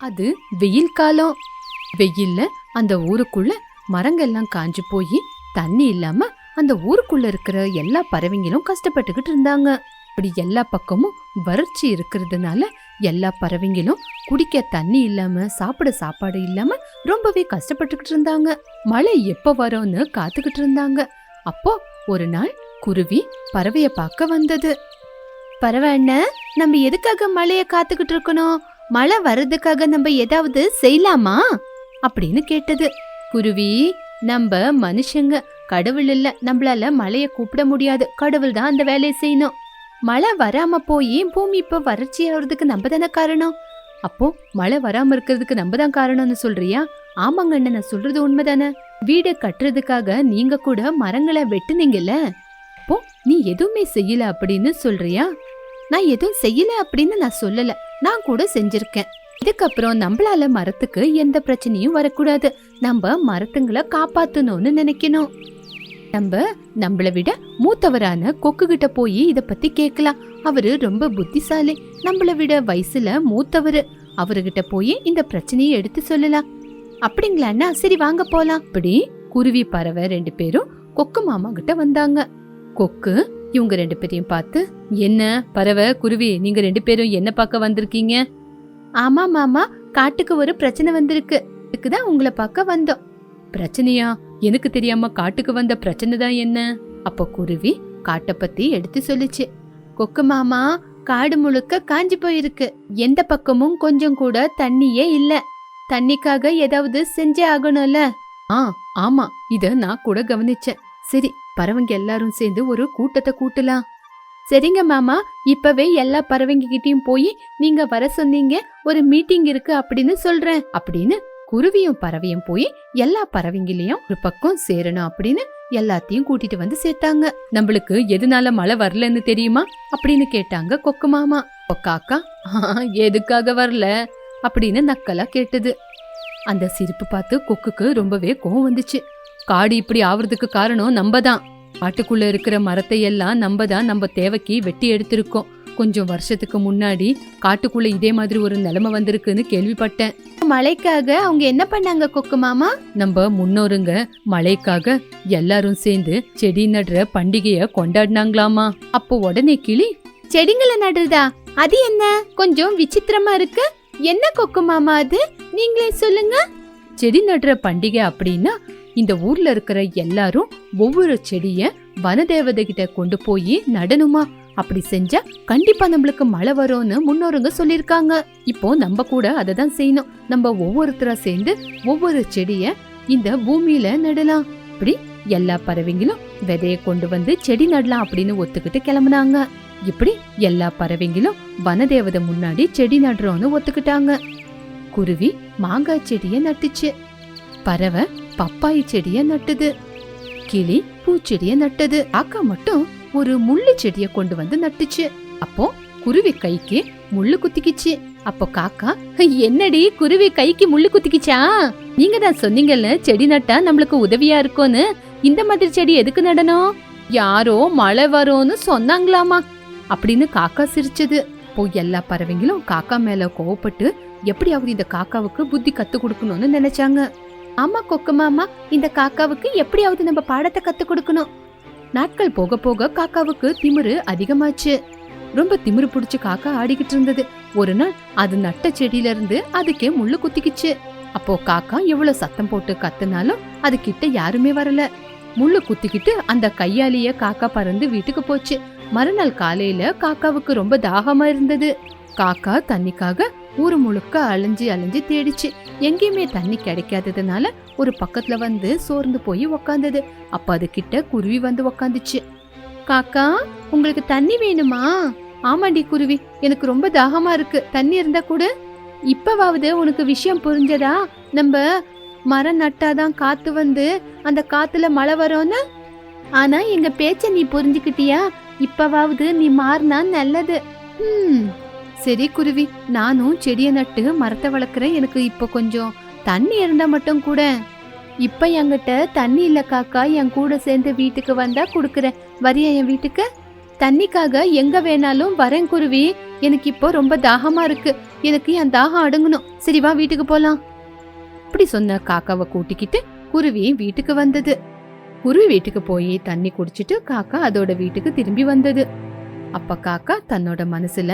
அது வெயில் காலம். வெயில்ல அந்த ஊருக்குள்ள மரங்கள்லாம் காஞ்சு போய் தண்ணி இல்லாம அந்த ஊருக்குள்ள இருக்கிற எல்லா பறவைங்களும் கஷ்டப்பட்டுக்கிட்டு இருந்தாங்க. இப்படி எல்லா பக்கமும் வறட்சி இருக்கிறதுனால எல்லா பறவைங்களும் குடிக்க தண்ணி இல்லாம சாப்பிட சாப்பாடு இல்லாம ரொம்பவே கஷ்டப்பட்டுக்கிட்டு இருந்தாங்க. மழை எப்ப வரும்னு காத்துக்கிட்டு இருந்தாங்க. அப்போ ஒரு நாள் குருவி பறவைய பார்க்க வந்தது. பறவை அண்ணன் நம்ம எதுக்காக மழைய காத்துக்கிட்டு இருக்கணும்? மழை வர்றதுக்காக நம்ம ஏதாவது செய்யலாமா? அப்படின்னு கேட்டது. குருவி நம்ம மனுஷங்க கடவுள் இல்ல நம்மளால மழைய கூப்பிட முடியாது. கடவுள் தான் அந்த வேலையை செய்யணும். மழை வராம போய் பூமி இப்ப வறட்சி ஆகுறதுக்கு நம்ம தானே காரணம்? அப்போ மழை வராம இருக்கிறதுக்கு நம்ம தான் காரணம்னு சொல்றியா? ஆமாங்க அண்ணன் நான் சொல்றது உண்மைதானே? வீடு கட்டுறதுக்காக நீங்க கூட மரங்களை வெட்டுனீங்கல்ல? அப்போ நீ எதுவுமே செய்யல அப்படின்னு சொல்றியா? நான் எதுவும் செய்யல அப்படின்னு நான் சொல்லல. நான் கூட செஞ்சிருக்கேன். இதுக்கப்புறம் நம்மளால மரத்துக்கு எந்த பிரச்சனையும் வரக்கூடாது. நம்ம மரத்துங்களை காப்பாத்தணும்னு நினைக்கணும். நம்ம நம்மளை விட மூத்தவரான கொக்கு கிட்ட போய் இத பத்தி கேட்கலாம். அவரு ரொம்ப புத்திசாலி. நம்மளை விட வயசுல மூத்தவர். அவர்கிட்ட போய் இந்த பிரச்சனையை எடுத்து சொல்லலாம். அப்படிங்களாண்ணா சரி வாங்க போலாம். அப்படி குருவி பறவை ரெண்டு பேரும் கொக்கு மாமா கிட்ட வந்தாங்க. கொக்கு இவங்க ரெண்டு பேரையும் பார்த்து என்ன பறவை குருவி நீங்க ரெண்டு பேரும் என்ன பார்க்க வந்திருக்கீங்க? ஆமா மாமா காட்டுக்கு ஒரு பிரச்சனை வந்திருக்கு. இதுக்குதான் உங்களை பார்க்க வந்தோம். பிரச்சனையா? எனக்கு தெரியாம காட்டுக்கு வந்த பிரச்சனை தான் என்ன? அப்ப குருவி காட்டை பத்தி எடுத்து சொல்லுச்சு. கொக்கு மாமா காடு முழுக்க காஞ்சி போயிருக்கு. எந்த பக்கமும் கொஞ்சம் கூட தண்ணியே இல்ல. தண்ணிக்காக ஏதாவது செஞ்சே ஆகணும்ல? ஆ ஆமா இத நான் கூட கவனிச்சேன். சரி பறவைங்க எல்லாரும் சேர்ந்து ஒரு கூட்டத்தை கூட்டலாம். சரிங்க மாமா இப்பவே எல்லா பறவைங்க கிட்டயும் போய் நீங்க வர சொன்னீங்க ஒரு மீட்டிங் இருக்கு அப்படின்னு சொல்றேன் அப்படின்னு குருவியும் பறவையும் போய் எல்லா பறவைங்களையும் ஒரு பக்கம் சேரணும் அப்படின்னு எல்லாத்தையும் கூட்டிட்டு வந்து சேர்த்தாங்க. நம்மளுக்கு எதனால மழை வரலன்னு தெரியுமா? அப்படின்னு கேட்டாங்க கொக்கு மாமா. கொக்காக்கா "ஆ, எதுக்காக வரல? அப்படின்னு நக்கலா கேட்டது. அந்த சிரிப்பு பார்த்து கொக்குக்கு ரொம்பவே கோவம் வந்துச்சு. காடு இப்படி ஆவறதுக்கு காரணம் நம்ம தான் காட்டுக்குள்ள இருக்கிற மரத்தை எல்லாம் நம்ம தான் நம்ம தேவைக்கு வெட்டி எடுத்திருக்கோம். கொஞ்சம் வருஷத்துக்கு முன்னாடி காட்டுக்குள்ள இதே மாதிரி ஒரு நிலைமை வந்திருக்குன்னு கேள்விப்பட்டேன். மழைக்காக அவங்க என்ன பண்ணாங்க கொக்கு மாமா? நம்ம முன்னோருங்க மழைக்காக எல்லாரும் சேர்ந்து செடி நடுற பண்டிகைய கொண்டாடினாங்களாமா. அப்போ உடனே கிளி செடிங்களை நடுறதா? அது என்ன? கொஞ்சம் விசித்திரமா இருக்கு. என்ன கொக்கு மாமா அது? நீங்களே சொல்லுங்க. செடி நடுற பண்டிகை அப்படின்னா இந்த ஊர்ல இருக்கிற எல்லாரும் ஒவ்வொரு செடிய வனதேவதை கிட்ட கொண்டு போய் நடணுமா? அப்படி செஞ்சா கண்டிப்பா நம்மளுக்கு மழை வரும்னு முன்னோருங்க சொல்லிருக்காங்க இப்போ நம்ம கூட அதை தான் செய்யணும். நம்ம ஒவ்வொருத்தரா சேர்ந்து ஒவ்வொரு செடிய இந்த பூமியில நடலாம். இப்படி எல்லா பறவைங்களும் விதைய கொண்டு வந்து செடி நடலாம் அப்படின்னு ஒத்துக்கிட்டு கிளம்புனாங்க. இப்படி எல்லா பறவைங்களும் வனதேவதை முன்னாடி செடி நடுறோம்னு ஒத்துக்கிட்டாங்க. குருவி மாங்காய் செடியை நட்டுச்சு. பறவை பப்பாயி செடிய நட்டுது. கிளி பூச்செடிய நட்டது. அக்கா மட்டும் ஒரு முள்ளு செடிய கொண்டு வந்து நட்டுச்சு. அப்போ குருவி கைக்கு முள்ளு குத்திக்கிச்சு. அப்போ காக்கா என்னடி குருவி கைக்கு முள்ளு குத்திக்கிச்சா? நீங்க தான் சொன்னீங்கல்ல செடி நட்டா நம்மளுக்கு உதவியா இருக்கும்னு. இந்த மாதிரி செடி எதுக்கு நடணும்? யாரோ மழை வரும்னு சொன்னாங்களாமா? அப்படின்னு காக்கா சிரிச்சது. அப்போ எல்லா பறவைங்களும் காக்கா மேல கோவப்பட்டு எப்படியாவது இந்த காக்காவுக்கு புத்தி கத்து கொடுக்கணும்னு நினைச்சாங்க. ஆமா கொக்கு மாமா இந்த காக்காவுக்கு எப்படியாவது நம்ம பாடத்தை கத்து கொடுக்கணும். நாட்கள் போக போக காக்காவுக்கு திமிரு அதிகமாச்சு. ரொம்ப திமிரு பிடிச்சு காக்கா ஆடிக்கிட்டு இருந்தது. ஒரு நாள் அது நட்ட செடியில இருந்து அதுக்கே முள்ளு குத்திக்கிச்சு. அப்போ காக்கா எவ்வளவு சத்தம் போட்டு கத்துனாலும் அது கிட்ட யாருமே வரல. முள்ளு குத்திக்கிட்டு அந்த கையாலேயே காக்கா பறந்து வீட்டுக்கு போச்சு. மறுநாள் காலையில காக்காவுக்கு ரொம்ப தாகமா இருந்தது. காக்கா தண்ணிக்காக ஊர் முழுக்க அலைஞ்சி அலைஞ்சி தேடிச்சு. எங்கேயுமே தண்ணி கிடைக்காததுனால ஒரு பக்கத்துல வந்து சோர்ந்து போய் உக்காந்தது. அப்ப அது கிட்ட குருவி வந்து உக்காந்துச்சு. காக்கா உங்களுக்கு தண்ணி வேணுமா? ஆமாண்டி குருவி எனக்கு ரொம்ப தாகமா இருக்கு. தண்ணி இருந்தா கூட. இப்பவாவது உனக்கு விஷயம் புரிஞ்சதா? நம்ம மரம் நட்டாதான் காத்து வந்து அந்த காத்துல மழை வரும்னு? ஆனா எங்க பேச்ச நீ புரிஞ்சுக்கிட்டியா? இப்பவாவது நீ மாறினா நல்லது. ம் சரி குருவி நானும் செடியை நட்டு மரத்தை வளர்க்குறேன். எனக்கு இப்போ கொஞ்சம் தண்ணி இருந்தா மட்டும் கூட. இப்ப என்கிட்ட தண்ணி இல்ல காக்கா. என் கூட சேர்ந்து வீட்டுக்கு வந்தா குடுக்குறேன். வரியா என் வீட்டுக்கு? தண்ணிக்காக எங்க வேணாலும் வரேன் குருவி. எனக்கு இப்போ ரொம்ப தாகமா இருக்கு. எனக்கு என் தாகம் அடங்கணும். சரி வா வீட்டுக்கு போலாம். இப்படி சொன்ன காக்காவை கூட்டிக்கிட்டு குருவி வீட்டுக்கு வந்தது. குருவி வீட்டுக்கு போய் தண்ணி குடிச்சிட்டு காக்கா அதோட வீட்டுக்கு திரும்பி வந்தது. அப்ப காக்கா தன்னோட மனசுல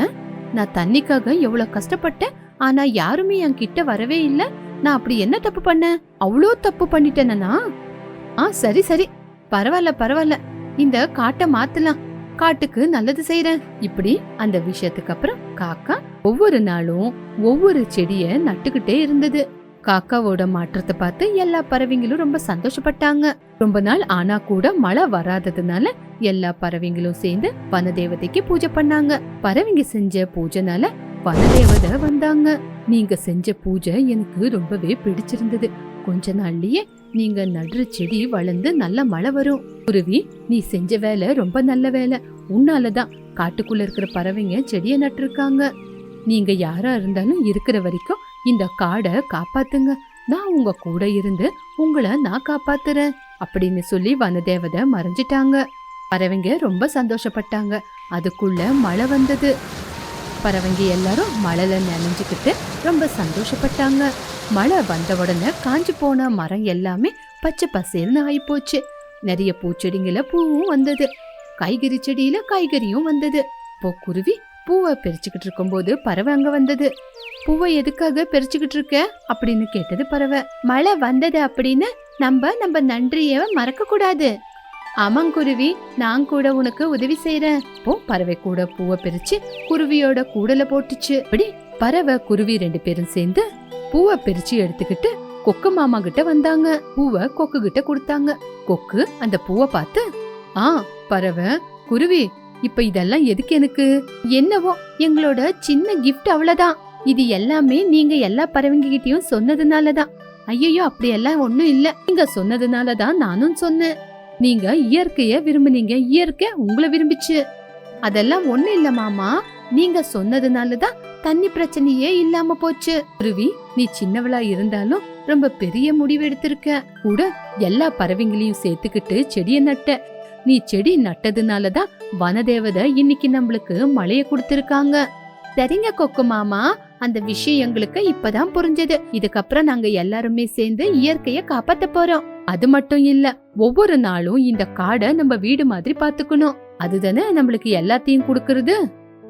நான் தண்ணிக்காக எவ்வளவு கஷ்டப்பட்டேன் ஆனா யாருமே என் கிட்ட வரவே இல்ல. நான் அப்படி என்ன தப்பு பண்ணேன்? அவ்வளோ தப்பு பண்ணிட்டேனா ஆ சரி சரி. பரவாயில்ல பரவாயில்ல. இந்த காட்டை மாத்தலாம். காட்டுக்கு நல்லது செய்யறேன் இப்படி அந்த விஷயத்துக்கு அப்புறம் காக்கா ஒவ்வொரு நாளும் ஒவ்வொரு செடிய நட்டுக்கிட்டே இருந்தது. காக்காவோட மாற்றத்தை பார்த்து எல்லா பறவைங்களும் ரொம்ப சந்தோஷப்பட்டாங்க. ரொம்ப நாள் ஆனா கூட மழை வராததுனால எல்லா பறவைங்களும் சேர்ந்து வனதேவதைக்கு பூஜை பண்ணாங்க. பறவைங்க செஞ்ச பூஜைனால வனதேவதை வந்தாங்க. நீங்க செஞ்ச பூஜை எனக்கு ரொம்பவே பிடிச்சிருந்தது. கொஞ்ச நாள்லயே நீங்க நடுற செடி வளர்ந்து நல்ல மழை வரும். குருவி நீ செஞ்ச வேலை ரொம்ப நல்ல வேலை. உன்னாலதான் காட்டுக்குள்ள இருக்கிற பறவைங்க செடியை நட்டிருக்காங்க. நீங்க யாரா இருந்தாலும் இருக்கிற வரைக்கும் இந்த காடை காப்பாத்துங்க. நான் உங்க கூட இருந்து உங்களை நான் காப்பாத்துறேன் அப்படின்னு சொல்லி வனதேவதை மறைஞ்சிட்டாங்க. பறவைங்க ரொம்ப சந்தோஷப்பட்டாங்க. அதுக்குள்ள மழை வந்தது. பறவைங்க எல்லாரும் மழைல நனைஞ்சுக்கிட்டு ரொம்ப சந்தோஷப்பட்டாங்க. மழை வந்த உடனே காஞ்சு போன மரம் எல்லாமே பச்சை பசேல்னு ஆயிப்போச்சு. நிறைய பூச்செடிங்கள பூவும் வந்தது. காய்கறி செடியில காய்கறியும் வந்தது. இப்போ குருவி பூவை பறிச்சுக்கிட்டு இருக்கும்போது பறவை அங்க வந்தது. பூவை எதுக்காக பறிச்சுக்கிட்டு இருக்க? அப்படின்னு கேட்டது பறவை. மழை வந்தது அப்படின்னு நம்ம நம்ம நன்றிய மறக்க கூடாது. ஆமாங்குருவி நான் கூட உனக்கு உதவி செய்யறேன் போ பறவை கூட பூவை பிரிச்சு குருவியோட கூடல போட்டுச்சு. அப்படி பறவை குருவி ரெண்டு பேரும் சேர்ந்து பூவை பிரிச்சு எடுத்துக்கிட்டு கொக்கு மாமா கிட்ட வந்தாங்க. பூவை கொக்கு கிட்ட கொடுத்தாங்க. கொக்கு அந்த பூவை பார்த்து ஆ பறவை குருவி இப்ப இதெல்லாம் எதுக்கு எனக்கு? என்னவோ எங்களோட சின்ன கிஃப்ட் அவ்வளவுதான். இது எல்லாமே நீங்க எல்லா பறவைங்க கிட்டயும் சொன்னதுனாலதான். ஐயோ அப்படியெல்லாம் ஒண்ணும் இல்ல. நீங்க சொன்னதுனாலதான் நானும் சொன்னேன். நீங்க இயற்கைய விரும்புனீங்க. இயற்கை உங்களை விரும்பிச்சு. அதெல்லாம் ஒண்ணு இல்ல மாமா. நீங்க சொன்னதுனாலதான் தண்ணி பிரச்சனையே இல்லாம போச்சு. ருவி நீ சின்னவளா இருந்தாலும் ரொம்ப பெரிய முடிவு எடுத்திருக்க. கூட எல்லா பறவைங்களையும் சேர்த்துக்கிட்டு செடியை நட்ட. நீ செடி நட்டதுனாலதான் வனதேவதை இன்னைக்கு நம்மளுக்கு மழைய கொடுத்திருக்காங்க. சரிங்க கொக்கு மாமா. அந்த விஷயம் எங்களுக்கு இப்பதான் புரிஞ்சது. இதுக்கப்புறம் நாங்க எல்லாருமே சேர்ந்து இயற்கைய காப்பாத்த போறோம். அது மட்டும் இல்ல ஒவ்வொரு நாளும் இந்த காடை நம்ம வீடு மாதிரி பாத்துக்கணும் அதுதானே நம்மளுக்கு எல்லாத்தையும் கொடுக்கறது?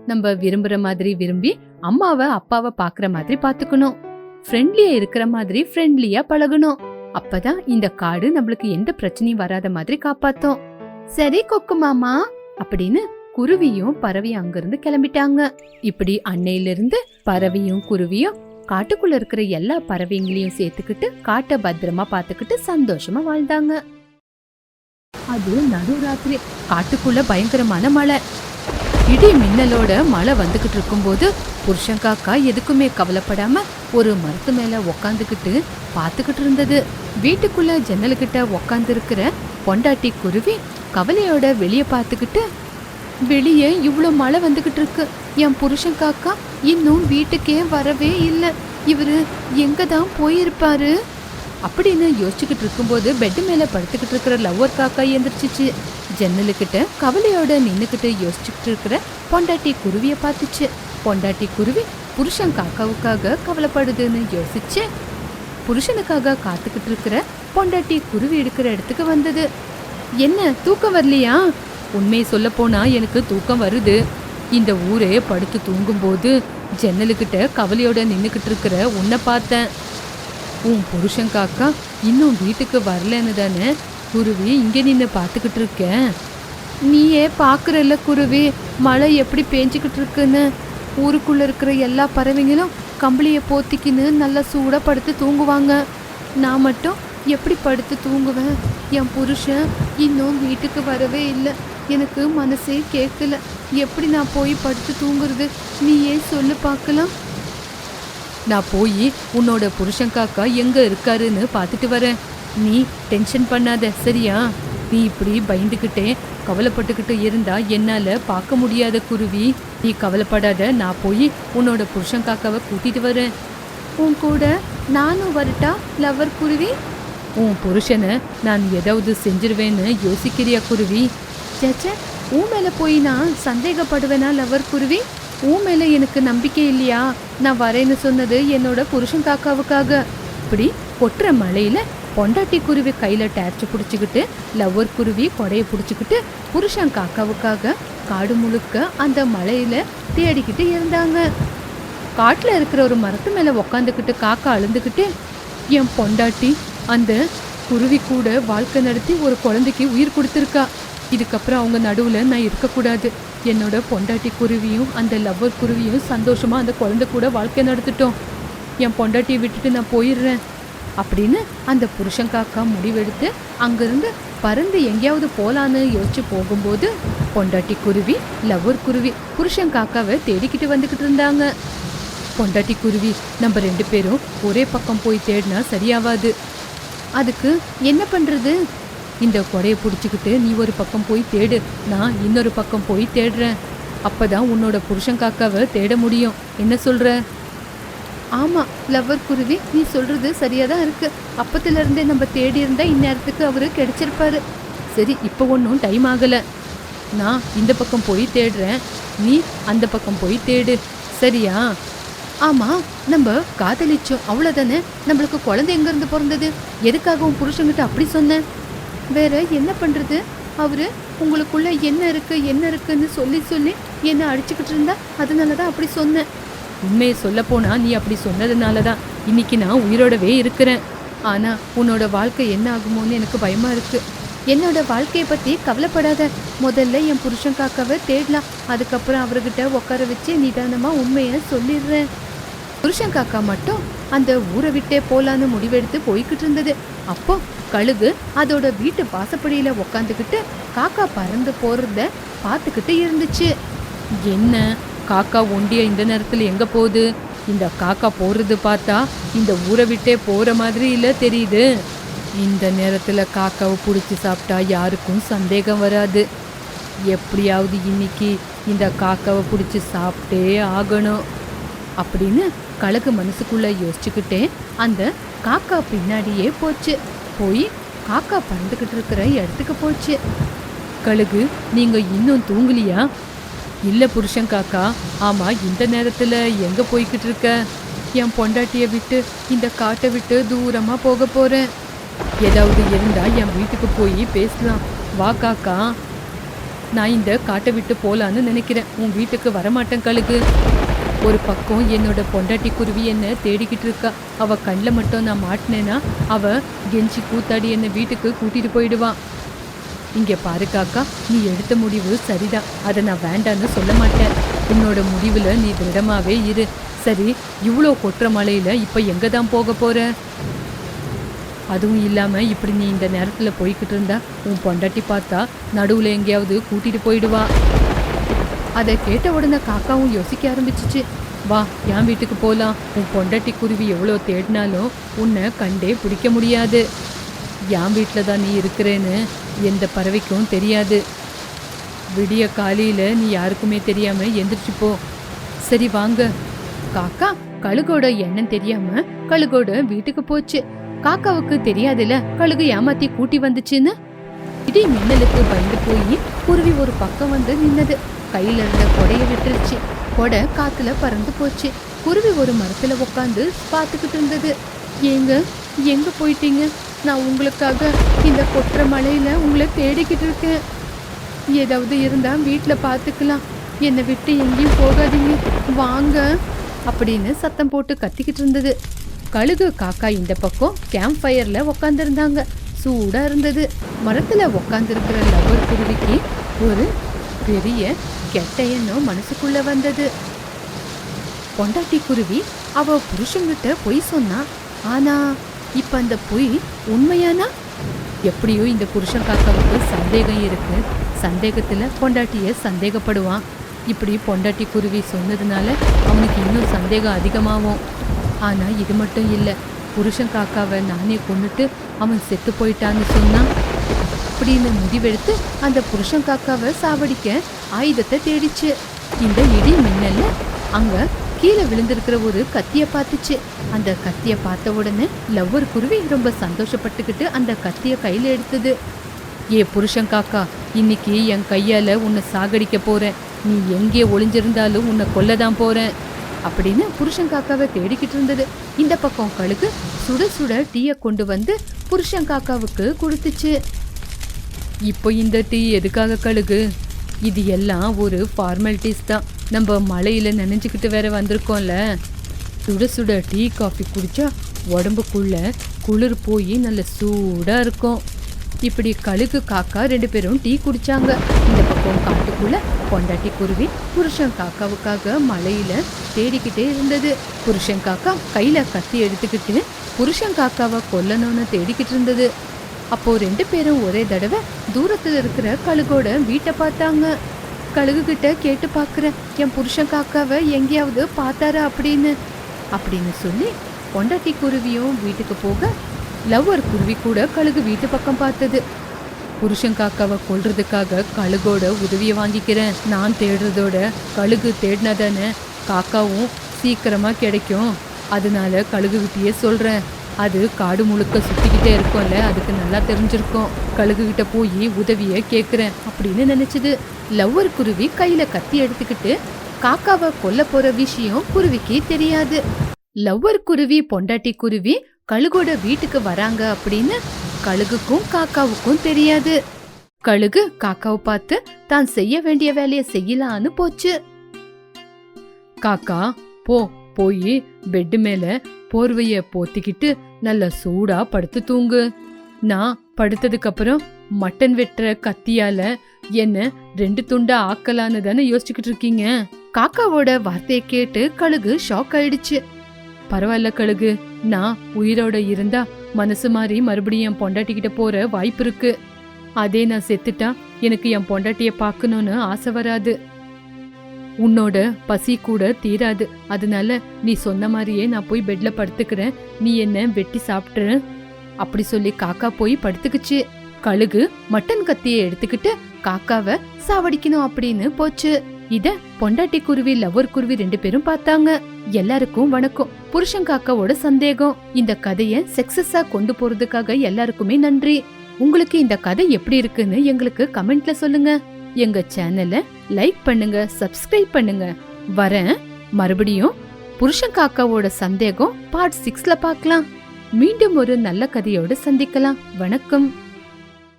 நம்ம விரும்புற மாதிரி விரும்பி அம்மாவை அப்பாவை பாக்குற மாதிரி பாத்துக்கணும் ஃப்ரெண்ட்லியா இருக்கிற மாதிரி ஃப்ரெண்ட்லியா பழகணும். அப்பதான் இந்த காடு நம்மளுக்கு எந்த பிரச்சனையும் வராத மாதிரி காப்பாத்தும். சரி கொக்கு மாமா அப்படின்னு குருவியும் பறவையும் அங்கிருந்து கிளம்பிட்டாங்க. இப்படி அன்னையில இருந்து பறவையும் குருவியும் காட்டுக்குள்ள இருக்கிற எல்லா பறவைங்களையும் சேர்த்துக்கிட்டு காட்டை பத்திரமா பார்த்துக்கிட்டு சந்தோஷமா வாழ்ந்தாங்க. அது நடுராத்திரி காட்டுக்குள்ள பயங்கரமான மழை. இடி மின்னலோட மழை வந்துகிட்டு இருக்கும்போது புருஷன் காக்கா எதுக்குமே கவலைப்படாம ஒரு மரத்து மேல உக்காந்துக்கிட்டு பாத்துக்கிட்டு இருந்தது. வீட்டுக்குள்ள ஜன்னலுக்கிட்ட உக்காந்து இருக்கிற பொண்டாட்டி குருவி கவலையோட வெளியே பார்த்துக்கிட்டு வெளியே இவ்வளோ மழை வந்துகிட்டு இருக்கு. என் புருஷன் காக்கா இன்னும் வீட்டுக்கே வரவே இல்லை. இவரு எங்க தான் போயிருப்பாரு? அப்படின்னு யோசிச்சுக்கிட்டு இருக்கும்போது பெட் மேல படுத்துக்கிட்டு இருக்கிற லவ்வர் காக்கா எந்திரிச்சிச்சு. ஜன்னலுக்கிட்ட கவலையோட நின்னுக்கிட்டு யோசிச்சுக்கிட்டு இருக்கிற பொண்டாட்டி குருவிய பார்த்துச்சு. பொண்டாட்டி குருவி புருஷன் காக்காவுக்காக கவலைப்படுதுன்னு யோசிச்சு புருஷனுக்காக காத்துக்கிட்டு இருக்கிற பொண்டாட்டி குருவி எடுக்கிற இடத்துக்கு வந்தது. என்ன தூக்கம் வரலையா? உண்மையை சொல்ல போனா எனக்கு தூக்கம் வருது. இந்த ஊரே படுத்து தூங்கும்போது ஜன்னலுக்கிட்ட கவலையோட நின்னுக்கிட்டு இருக்கிற உன்னை பார்த்தேன். உன் புருஷன் காக்கா இன்னும் வீட்டுக்கு வரலன்னு தானே குருவி இங்கே நின்று பார்த்துக்கிட்டு இருக்கேன். நீயே பார்க்குறல்ல குருவி மழை எப்படி பேஞ்சிக்கிட்டு இருக்குன்னு? ஊருக்குள்ளே இருக்கிற எல்லா பறவைங்களும் கம்பளியை போத்திக்கின்னு நல்லா சூடாக படுத்து தூங்குவாங்க. நான் மட்டும் எப்படி படுத்து தூங்குவேன்? என் புருஷன் இன்னும் வீட்டுக்கு வரவே இல்லை. எனக்கு மனசே கேட்கல எப்படி நான் போய் படுத்து தூங்குறது? நீயே சொல்லு பார்க்கலாம். நான் போய் உன்னோட புருஷன் காக்கா எங்கே இருக்காருன்னு பார்த்துட்டு வரேன். நீ டென்ஷன் பண்ணாத சரியா? நீ இப்படி பயந்துக்கிட்டே கவலைப்பட்டுக்கிட்டு இருந்தா என்னால பார்க்க முடியாத குருவி. நீ கவலைப்படாத நான் போய் உன்னோட புருஷன் காக்காவை கூட்டிட்டு வரேன். உன் கூட நானும் வரட்டா லவர் குருவி? உன் புருஷனை நான் ஏதாவது செஞ்சிருவேன்னு யோசிக்கிறியா குருவி? சேச்சே உன் மேல போய் நான் சந்தேகப்படுவேனா லவர் குருவி? உன் மேல எனக்கு நம்பிக்கை இல்லையா? நான் வரேன்னு சொன்னது என்னோட புருஷன் காக்காவுக்காக. இப்படி கொட்டுற மழையில பொண்டாட்டி குருவி கையில் டேர்ச் பிடிச்சிக்கிட்டு லவ்வர் குருவி கொடையை பிடிச்சிக்கிட்டு புருஷன் காக்காவுக்காக காடு முழுக்க அந்த மலையில் தேடிக்கிட்டு இருந்தாங்க. காட்டில் இருக்கிற ஒரு மரத்து மேலே உக்காந்துக்கிட்டு காக்கா அழுந்துக்கிட்டு என் பொண்டாட்டி அந்த குருவி கூட வாழ்க்கை நடத்தி ஒரு குழந்தைக்கு உயிர் கொடுத்துருக்கா. இதுக்கப்புறம் அவங்க நடுவில் நான் இருக்கக்கூடாது. என்னோட பொண்டாட்டி குருவியும் அந்த லவ்வர் குருவியும் சந்தோஷமாக அந்த குழந்தை கூட வாழ்க்கை நடத்திட்டோம். என் பொண்டாட்டியை விட்டுட்டு நான் போயிடுறேன். அப்படின்னு அந்த புருஷன் காக்கா முடிவெடுத்து அங்கிருந்து பறந்து எங்கேயாவது போகலான்னு யோசிச்சு போகும்போது பொண்டாட்டி குருவி லவ்வர் குருவி புருஷன் காக்காவை தேடிக்கிட்டு வந்துக்கிட்டு இருந்தாங்க. பொண்டாட்டி குருவி நம்ம ரெண்டு பேரும் ஒரே பக்கம் போய் தேடினா சரியாவாது. அதுக்கு என்ன பண்ணுறது இந்த கொடையை பிடிச்சிக்கிட்டு நீ ஒரு பக்கம் போய் தேடு நான் இன்னொரு பக்கம் போய் தேடுறேன். அப்போ தான் உன்னோட புருஷன் காக்காவை தேட முடியும். என்ன சொல்கிற ஆமாம் லவ்வர் குருவி நீ சொல்கிறது சரியாக தான் இருக்குது அப்பத்துலேருந்தே நம்ம தேடி இருந்தால் இந்நேரத்துக்கு அவரு கிடைச்சிருப்பாரு. சரி இப்போ ஒன்றும் டைம் ஆகலை. நான் இந்த பக்கம் போய் தேடுறேன். நீ அந்த பக்கம் போய் தேடு. சரியா? ஆமாம் நம்ம காதலிச்சோம். அவ்வளோதானே நம்மளுக்கு குழந்தை எங்கேருந்து பிறந்தது? எதுக்காக உன் புருஷன்கிட்ட அப்படி சொன்னேன் வேற என்ன பண்ணுறது அவர் உங்களுக்குள்ளே என்ன இருக்குது என்ன இருக்குன்னு சொல்லி சொல்லி என்ன அடிச்சுக்கிட்டு இருந்தா அதனால தான் அப்படி சொன்னேன். உண்மையை சொல்ல நீ அப்படி சொன்னதுனால தான் இன்னைக்கு நான் உயிரோடவே இருக்கிறேன். ஆனால் உன்னோட வாழ்க்கை என்ன ஆகுமோன்னு எனக்கு பயமாக இருக்குது என்னோட வாழ்க்கையை பற்றி கவலைப்படாத. முதல்ல என் புருஷன் காக்காவை தேடலாம். அதுக்கப்புறம் அவர்கிட்ட உட்கார வச்சு நிதானமாக உண்மையை சொல்லிடுறேன். புருஷன் காக்கா மட்டும் அந்த ஊரை விட்டே போலான்னு முடிவெடுத்து போய்கிட்டு இருந்தது. அப்போ கழுகு அதோட வீட்டு வாசப்படியில் உக்காந்துக்கிட்டு காக்கா பறந்து போகிறத பார்த்துக்கிட்டு இருந்துச்சு. என்ன? காக்கா ஒண்டிய இந்த நேரத்தில் எங்க போகுது? இந்த காக்கா போறது பார்த்தா இந்த ஊரை விட்டே போற மாதிரி இல்ல தெரியுது. இந்த நேரத்துல காக்காவை பிடிச்சி சாப்பிட்டா யாருக்கும் சந்தேகம் வராது. எப்படியாவது இன்னைக்கு இந்த காக்காவை பிடிச்சி சாப்பிட்டே ஆகணும். அப்படின்னு கழுகு மனசுக்குள்ளே யோசிச்சுக்கிட்டே அந்த காக்கா பின்னாடியே போச்சு. போய் காக்கா பறந்துக்கிட்டு இருக்கிற இடத்துக்கு போச்சு. கழுகு நீங்கள் இன்னும் தூங்கலியா? இல்ல புருஷன் காக்கா ஆமா இந்த நேரத்துல எங்க போய்கிட்டு இருக்க? என் பொண்டாட்டிய விட்டு இந்த காட்டை விட்டு தூரமா போக போறேன். ஏதாவது இருந்தா என் வீட்டுக்கு போய் பேசலாம். வா காக்கா. நான் இந்த காட்டை விட்டு போலான்னு நினைக்கிறேன். உன் வீட்டுக்கு வரமாட்டேன் கழுகு. ஒரு பக்கம் என்னோட பொண்டாட்டி குருவி என்ன தேடிக்கிட்டு இருக்கா. அவ கண்ணில் மட்டும் நான் மாட்டினேன்னா அவ கெஞ்சி கூத்தாடி என்னை வீட்டுக்கு கூட்டிட்டு போயிடுவான் இங்கே பாரு காக்கா நீ எடுத்த முடிவு சரிதான் அதை நான் வேண்டான்னு சொல்ல மாட்டேன். உன்னோட முடிவில் நீ திடமாவே இரு. சரி இவ்வளோ கொட்டுற மலையில் இப்போ எங்கே தான் போக போகிற அதுவும் இல்லாமல் இப்படி நீ இந்த நேரத்தில் போய்கிட்டு இருந்தா உன் பொண்டாட்டி பார்த்தா நடுவில் எங்கேயாவது கூட்டிகிட்டு போயிடுவா. அதை கேட்ட உடனே காக்காவும் யோசிக்க ஆரம்பிச்சிச்சு. வா என் வீட்டுக்கு போகலாம் உன் பொண்டாட்டி குருவி எவ்வளோ தேடினாலும் உன்னை கண்டே பிடிக்க முடியாது. என் வீட்டில் தான் நீ இருக்கிறேன்னு எந்த பறவைக்கும் தெரியாது. விடிய காலையில் நீ யாருக்குமே தெரியாமல் எந்திரிச்சு போ. சரி வாங்க. காக்கா கழுகோட எண்ணம் தெரியாம கழுகோட வீட்டுக்கு போச்சு. காக்காவுக்கு தெரியாதுல கழுகு ஏமாத்தி கூட்டி வந்துச்சுன்னு? இடி மின்னலுக்கு பயந்து போய் குருவி ஒரு பக்கம் வந்து நின்னது. கையில இருந்த கொடைய விட்டுருச்சு. கொடை காத்துல பறந்து போச்சு. குருவி ஒரு மரத்துல உட்காந்து பார்த்துக்கிட்டு இருந்தது. ஏங்க எங்க போயிட்டீங்க? நான் உங்களுக்காக இந்த கொட்டுற மலையில் உங்களை தேடிக்கிட்டு இருக்கேன். ஏதாவது இருந்தால் வீட்டில் பார்த்துக்கலாம் என்னை விட்டு எங்கேயும் போகாதீங்க. வாங்க. அப்படின்னு சத்தம் போட்டு கத்திக்கிட்டு இருந்தது. கழுகு காக்கா இந்த பக்கம் கேம்ப் ஃபயரில் உக்காந்துருந்தாங்க. சூடாக இருந்தது. மரத்தில் உக்காந்துருக்கிற லவர் குருவிக்கு ஒரு பெரிய கெட்ட எண்ணம் மனசுக்குள்ளே வந்தது. பொண்டாட்டி குருவி அவள் புருஷங்கிட்ட பொய் சொன்னா ஆனால் இப்போ அந்த பொய் உண்மையானா? எப்படியோ இந்த புருஷன் காக்காவுக்கு சந்தேகம் இருக்கு. சந்தேகத்தில் பொண்டாட்டியை சந்தேகப்படுவான். இப்படி பொண்டாட்டி குருவி சொன்னதுனால அவனுக்கு இன்னும் சந்தேகம் அதிகமாகும். ஆனால் இது மட்டும் இல்லை புருஷன் காக்காவை நானே கொண்டுட்டு அவன் செத்து போயிட்டான்னு சொன்னான் அப்படின்னு முடிவெடுத்து அந்த புருஷன் காக்காவை சாவடிக்க ஆயுதத்தை தேடிச்சு. இந்த இடி மின்னல்ல அங்கே கீழே விழுந்திருக்கிற ஒரு கத்திய பார்த்துச்சு. அந்த கத்திய பார்த்த உடனே லவ்வர் குருவி ரொம்ப சந்தோஷப்பட்டுக்கிட்டு அந்த கத்திய கையில எடுத்தது. ஏ புருஷன் காக்கா இன்னைக்கு என் கையால உன்னை சாகடிக்க போறேன். நீ எங்கே ஒளிஞ்சிருந்தாலும் உன்னை கொல்லதான் போறேன். அப்படின்னு புருஷன் காக்காவை தேடிக்கிட்டு இருந்தது. இந்த பக்கம் கழுகு சுட சுட டீயை கொண்டு வந்து புருஷன் காக்காவுக்கு கொடுத்துச்சு. இப்போ இந்த டீ எதுக்காக கழுகு? இது எல்லாம் ஒரு ஃபார்மாலிட்டிஸ் தான். நம்ம மழையில் நனைஞ்சுக்கிட்டு வேற வந்திருக்கோம்ல. சுட சுட டீ காஃபி குடித்தா உடம்புக்குள்ள குளிர் போய் நல்ல சூடாக இருக்கும். இப்படி கழுகு காக்கா ரெண்டு பேரும் டீ குடிச்சாங்க. இந்த பக்கம் காட்டுக்குள்ள பொண்டாட்டி குருவி புருஷன் காக்காவுக்காக மழையில தேடிக்கிட்டே இருந்தது. புருஷன் காக்கா கையில கத்தி எடுத்துக்கிட்டு புருஷன் காக்காவை கொல்லணும்னு தேடிக்கிட்டு இருந்தது. அப்போ ரெண்டு பேரும் ஒரே தடவை தூரத்துல இருக்கிற கழுகோட வீட்டை பார்த்தாங்க. கழுகு கிட்ட கேட்டு பார்க்குறேன். என் புருஷன் காக்காவை எங்கேயாவது பார்த்தாரா அப்படின்னு? அப்படின்னு சொல்லி பொண்டாட்டி குருவியும் வீட்டுக்கு போக லவ்வர் குருவி கூட கழுகு வீட்டு பக்கம் பார்த்தது. புருஷன் காக்காவை கொல்றதுக்காக கழுகோட உதவியை வாங்கிக்கிறேன். நான் தேடுறதோட கழுகு தேடினதானே காக்காவும் சீக்கிரமாக கிடைக்கும். அதனால கழுகு விட்டியே சொல்கிறேன் அது காடு முழுக்க சுற்றிக்கிட்டே இருக்கும்ல அதுக்கு நல்லா தெரிஞ்சிருக்கும். கழுகு கிட்ட போய் உதவியை கேட்குறேன் அப்படின்னு நினச்சிது. லவ்வர் குருவி கையில கத்தி எடுத்துக்கிட்டு காக்காவை கொல்ல போற விஷயம் குருவிக்கு தெரியாது. லவ்வர் குருவி பொண்டாட்டி குருவி கழுகோட வீட்டுக்கு வராங்க அப்படின்னு கழுகுக்கும் காக்காவுக்கும் தெரியாது. கழுகு காக்காவை பார்த்து தான் செய்ய வேண்டிய வேலையை செய்யலான்னு போச்சு. காக்கா போ போய் பெட்டு மேல போர்வைய போத்திக்கிட்டு நல்ல சூடா படுத்து தூங்கு. நான் படுத்ததுக்கு அப்புறம் மட்டன் வெட்டுற கத்தியால என்ன ரெண்டு துண்டா ஆக்கலான்னு தானே யோசிச்சுக்கிட்டு இருக்கீங்க? காக்காவோட வார்த்தையை கேட்டு கழுகு ஷாக் ஆயிடுச்சு. பரவாயில்ல கழுகு நான் உயிரோட இருந்தா மனசு மாதிரி மறுபடியும் என் பொண்டாட்டிக்கிட்ட போற வாய்ப்பு இருக்கு. அதே நான் செத்துட்டா எனக்கு என் பொண்டாட்டிய பார்க்கணும்னு ஆசை வராது. உன்னோட பசி கூட தீராது. அதனால நீ சொன்ன மாதிரியே நான் போய் பெட்ல படுத்துக்கிறேன். நீ என்ன வெட்டி சாப்பிட்டுரு? அப்படி சொல்லி காக்கா போய் படுத்துக்குச்சு. கழுகு மட்டன் கத்தியை எடுத்துக்கிட்டு காக்காவை சாவடிக்கணும் அப்படின்னு போச்சு. இத பொண்டாட்டி குருவி லவர் குருவி ரெண்டு பேரும் பார்த்தாங்க. எல்லாருக்கும் வணக்கம். புருஷன் காக்காவோட சந்தேகம். இந்த கதைய சக்சஸா கொண்டு போறதுக்காக எல்லாருக்குமே நன்றி. உங்களுக்கு இந்த கதை எப்படி இருக்குன்னு எங்களுக்கு கமெண்ட்ல சொல்லுங்க. எங்க சேனலை லைக் பண்ணுங்க சப்ஸ்கிரைப் பண்ணுங்க. வரேன். மறுபடியும் புருஷன் காக்காவோட சந்தேகம் பார்ட் சிக்ஸ்ல பார்க்கலாம். மீண்டும் ஒரு நல்ல கதையோடு சந்திக்கலாம். வணக்கம்.